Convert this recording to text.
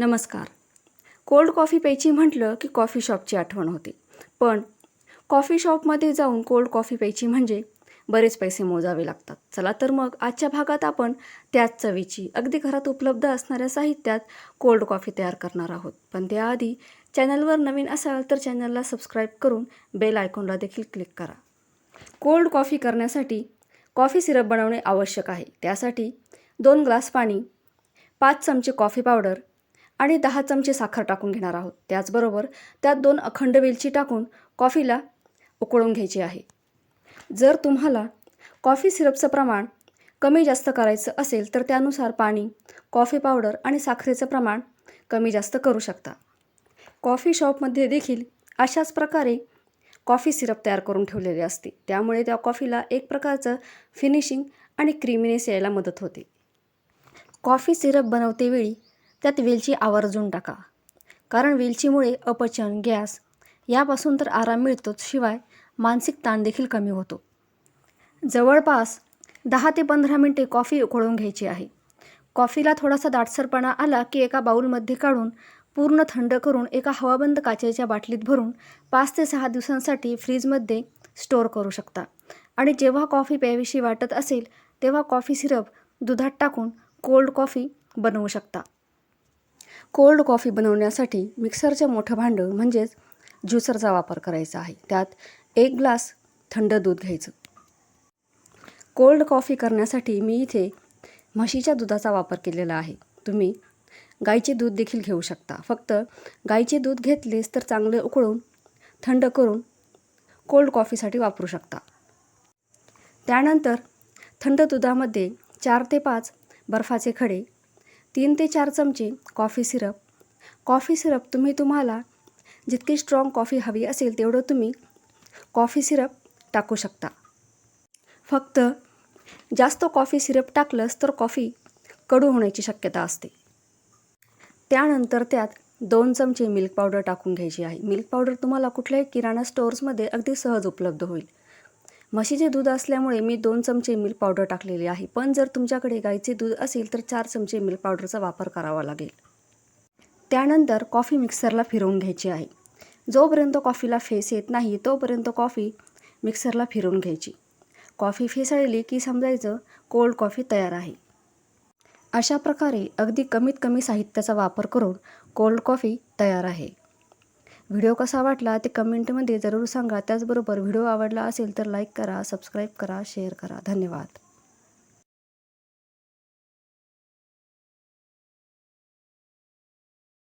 नमस्कार. Cold coffee प्यायची म्हटलं की कॉफी शॉपची आठवण होते. पण कॉफी शॉपमध्ये जाऊन कोल्ड कॉफी प्यायची म्हणजे बरेच पैसे मोजावे लागतात. चला तर मग आजच्या भागात आपण त्याच चवीची अगदी घरात उपलब्ध असणाऱ्या साहित्यात कोल्ड कॉफी तयार करणार आहोत. पण त्याआधी चॅनलवर नवीन असाल तर चॅनलला सबस्क्राईब करून बेल आयकॉनला देखील क्लिक करा. कोल्ड कॉफी करण्यासाठी कॉफी सिरप बनवणे आवश्यक आहे. त्यासाठी दोन ग्लास पाणी पाच चमचे कॉफी पावडर आणि दहा चमचे साखर टाकून घेणार आहोत. त्याचबरोबर त्यात दोन अखंड वेलची टाकून कॉफीला उकळून घ्यायची आहे. जर तुम्हाला कॉफी सिरपचं प्रमाण कमी जास्त करायचं असेल तर त्यानुसार पाणी कॉफी पावडर आणि साखरेचं प्रमाण कमी जास्त करू शकता. कॉफी शॉपमध्ये देखील अशाच प्रकारे कॉफी सिरप तयार करून ठेवलेले असते. त्यामुळे त्या कॉफीला एक प्रकारचं फिनिशिंग आणि क्रीमिनेस यायला मदत होते. कॉफी सिरप बनवतेवेळी त्यात वेलची आवर्जून टाका. कारण वेलचीमुळे अपचन गॅस यापासून तर आराम मिळतोच शिवाय मानसिक ताण देखील कमी होतो. जवळपास दहा ते पंधरा मिनटे कॉफी उकळून घ्यायची आहे. कॉफीला थोडासा दाटसरपणा आला की एका बाऊलमध्ये काढून पूर्ण थंड करून एका हवाबंद काचेच्या बाटलीत भरून पाच ते सहा दिवसांसाठी फ्रीजमध्ये स्टोअर करू शकता. आणि जेव्हा कॉफी प्यावीशी वाटत असेल तेव्हा कॉफी सिरप दुधात टाकून कोल्ड कॉफी बनवू शकता. कोल्ड कॉफी बनवण्यासाठी मिक्सरचं मोठं भांडं म्हणजेच ज्युसरचा वापर करायचा आहे. त्यात एक ग्लास थंड दूध घ्यायचं. कोल्ड कॉफी करण्यासाठी मी इथे म्हशीच्या दुधाचा वापर केलेला आहे. तुम्ही गाईचे दूध देखील घेऊ शकता. फक्त गाईचे दूध घेतलेस तर चांगले उकळून थंड करून कोल्ड कॉफीसाठी वापरू शकता. त्यानंतर थंड दुधामध्ये चार ते पाच बर्फाचे खडे तीन ते चार चमचे कॉफी सिरप कॉफी सिरप तुम्ही तुम्हाला जितकी स्ट्रॉंग कॉफी हवी असेल तेवढं तुम्ही कॉफी सिरप टाकू शकता. फक्त जास्त कॉफी सिरप टाकलंस तर कॉफी कडू होण्याची शक्यता असते. त्यानंतर त्यात दोन चमचे मिल्क पावडर टाकून घ्यायची आहे. मिल्क पावडर तुम्हाला कुठल्याही किराणा स्टोअर्समध्ये अगदी सहज उपलब्ध होईल. म्हशीचे दूध असल्यामुळे मी दोन चमचे मिल्क पावडर टाकलेली आहे. पण जर तुमच्याकडे गाईचे दूध असेल तर चार चमचे मिल्क पावडरचा वापर करावा लागेल. त्यानंतर कॉफी मिक्सरला फिरवून घ्यायची आहे. जोपर्यंत कॉफीला फेस येत नाही तोपर्यंत कॉफी मिक्सरला फिरवून घ्यायची. कॉफी फेसाळली की समजायचं कोल्ड कॉफी तयार आहे. अशा प्रकारे अगदी कमीत कमी साहित्याचा वापर करून कोल्ड कॉफी तयार आहे. व्हिडिओ कसा वाटला ते कमेंटमध्ये जरूर सांगा. त्याचबरोबर व्हिडिओ आवडला असेल तर लाईक करा सबस्क्राईब करा शेअर करा. धन्यवाद.